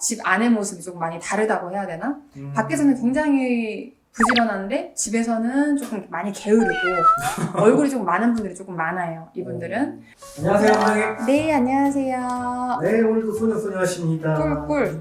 집 안의 모습이 조금 많이 다르다고 해야 되나? 음. 밖에서는 굉장히 부지런한데 집에서는 조금 많이 게으르고 얼굴이 조금 많은 분들이 조금 많아요. 이분들은. 안녕하세요, 선생님. 네, 안녕하세요. 네, 오늘도 소녀소녀 하십니다. 꿀꿀.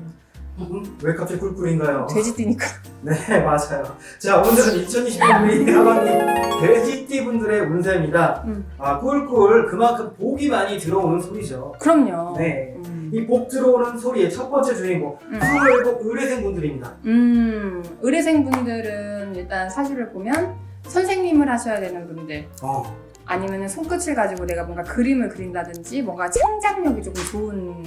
음, 왜 갑자기 꿀꿀인가요? 돼지 띠니까. 네, 맞아요. 자, 오늘은 2021년의 하반기 돼지띠 분들의 운세입니다. 음. 아, 꿀꿀, 그만큼 복이 많이 들어오는 소리죠. 그럼요. 네. 음. 이 복 들어오는 소리의 첫 번째 주인공, 음. 27 의뢰생 분들입니다. 음, 의뢰생 분들은 일단 사실을 보면 선생님을 하셔야 되는 분들. 어, 아니면 손끝을 가지고 내가 뭔가 그림을 그린다든지 뭔가 창작력이 조금 좋은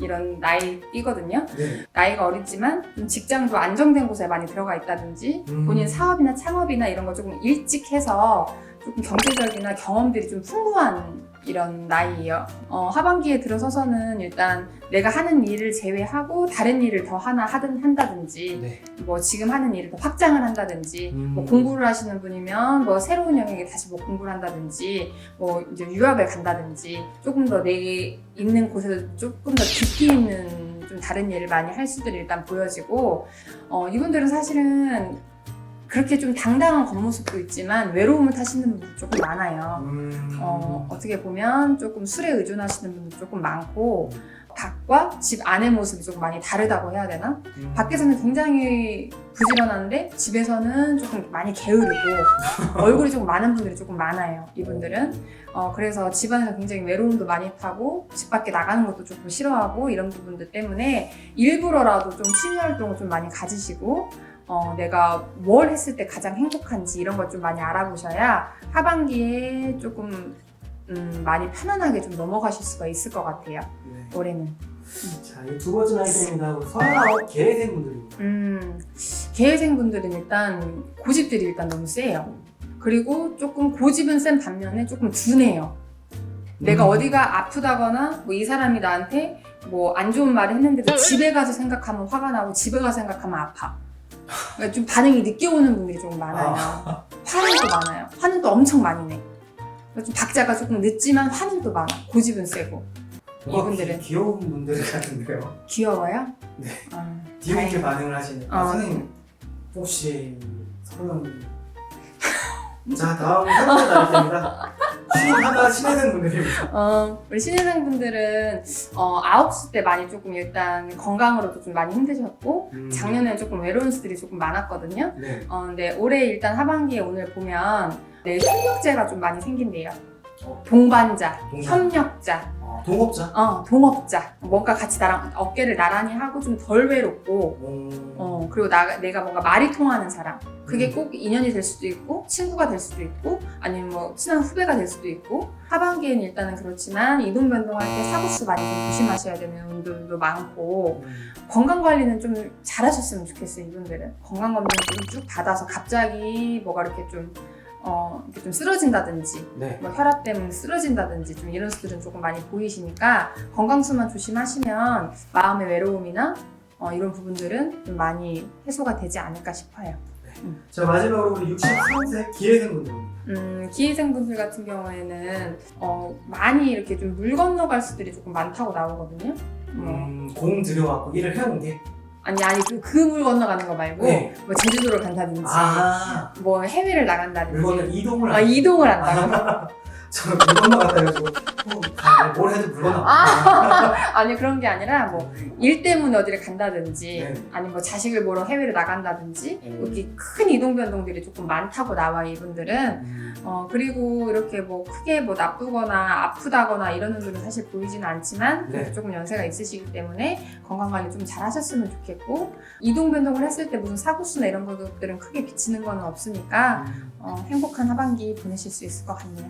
이런 나이이거든요. 네. 나이가 어리지만 좀 직장도 안정된 곳에 많이 들어가 있다든지 음. 본인 사업이나 창업이나 이런 걸 조금 일찍 해서 조금 경제적이나 경험들이 좀 풍부한 이런 나이예요. 어, 하반기에 들어서서는 일단 내가 하는 일을 제외하고 다른 일을 더 하나 하든 한다든지 네. 뭐 지금 하는 일을 더 확장을 한다든지 음. 뭐 공부를 하시는 분이면 뭐 새로운 영역에 다시 뭐 공부를 한다든지 뭐 이제 유학을 간다든지 조금 더 내 있는 곳에서 조금 더 깊이 있는 좀 다른 일을 많이 할 수들이 일단 보여지고 어 이분들은 사실은 그렇게 좀 당당한 겉모습도 있지만 외로움을 타시는 분들 조금 많아요. 음. 어, 어떻게 보면 조금 술에 의존하시는 분들 조금 많고 밖과 집 안의 모습이 조금 많이 다르다고 해야 되나? 음. 밖에서는 굉장히 부지런한데 집에서는 조금 많이 게으르고 얼굴이 조금 많은 분들이 조금 많아요. 이분들은 어, 그래서 집안에서 굉장히 외로움도 많이 타고 집 밖에 나가는 것도 조금 싫어하고 이런 부분들 때문에 일부러라도 좀 취미 활동을 좀 많이 가지시고 어, 내가 뭘 했을 때 가장 행복한지 이런 걸 좀 많이 알아보셔야 하반기에 조금 음, 많이 편안하게 좀 넘어가실 수가 있을 것 같아요. 네. 올해는. 자, 이 두 번째 나이대입니다. 39 계생 분들입니다. 음, 계획생분들은 일단 고집들이 일단 너무 세요. 그리고 조금 고집은 센 반면에 조금 둔해요. 내가 음. 어디가 아프다거나 뭐 이 사람이 나한테 뭐 안 좋은 말을 했는데도 집에 가서 생각하면 화가 나고 집에 가서 생각하면 아파. 그러니까 좀 반응이 늦게 오는 분들이 조금 많아요. 화는 또 많아요. 화는 또 엄청 많이 내. 그러니까 좀 박자가 조금 늦지만 화는 또 많아. 고집은 세고. 뭔가 이분들은. 귀- 귀여운 분들 같은데요. 귀여워요? 네. 아, 뒤늦게 반응을 하시는. 아, 어. 선생님, 혹시 서른. 자, 다음 세 번째 나이대입니다. 쉰 하나 신혜생 분들입니다. 어, 우리 신입생 분들은 어, 9시 때 많이 조금 일단 건강으로도 좀 많이 힘드셨고 음. 작년에는 조금 외로운 수들이 조금 많았거든요. 네. 어, 근데 올해 일단 하반기에 오늘 보면 네, 협력제가 좀 많이 생긴대요. 어. 동반자, 동반. 협력자, 어, 동업자. 어, 동업자. 뭔가 같이 나랑 어깨를 나란히 하고 좀 덜 외롭고 음. 어, 그리고 나, 내가 뭔가 말이 통하는 사람. 그게 음. 꼭 인연이 될 수도 있고, 친구가 될 수도 있고, 아니면 뭐 친한 후배가 될 수도 있고, 하반기에는 일단은 그렇지만, 이동 변동할 때 사고수 많이 좀 조심하셔야 되는 분들도 많고, 음. 건강 관리는 좀 잘하셨으면 좋겠어요, 이분들은. 건강 검진 좀 쭉 받아서 갑자기 뭐가 이렇게 좀, 어, 이렇게 좀 쓰러진다든지, 네. 뭐 혈압 때문에 쓰러진다든지 좀 이런 수들은 조금 많이 보이시니까 건강수만 조심하시면 마음의 외로움이나 어, 이런 부분들은 좀 많이 해소가 되지 않을까 싶어요. 자, 마지막으로 우리 63세 기회생 분들입니다. 음, 기회생분들 같은 경우에는 어, 많이 이렇게 좀 물 건너갈 수들이 조금 많다고 나오거든요. 뭐, 음, 공 들여왔고 일을 해온 게. 아니 아니 그물 건너가는 거 말고 네. 뭐 제주도를 간다든지 아, 뭐 해외를 나간다든지 물건을 이동을 아, 안 이동을 한다고 저는 물 건너갔다 해가지고 어, 가- 뭘 해도 물 건너. 아니 그런 게 아니라 뭐 일 때문에 어디를 간다든지 네. 아니면 뭐 자식을 보러 해외를 나간다든지 음. 이렇게 큰 이동 변동들이 조금 많다고 나와 요 이분들은 음. 어 그리고 이렇게 뭐 크게 뭐 나쁘거나 아프다거나 이런 분들은 사실 보이지는 않지만 그래도 네. 조금 연세가 있으시기 때문에 건강 관리 좀 잘 하셨으면 좋겠고 이동 변동을 했을 때 무슨 사고 수나 이런 것들은 크게 비치는 건 없으니까 어, 행복한 하반기 보내실 수 있을 것 같네요.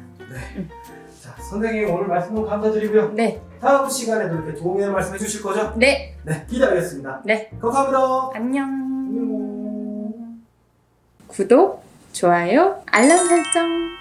자, 선생님 오늘 말씀 너무 감사드리고요. 네, 다음 시간에도 이렇게 되는 말씀 해주실 거죠? 네, 네, 기다리겠습니다. 네. 감사합니다. 안녕. 안녕. 구독, 좋아요, 알람 설정.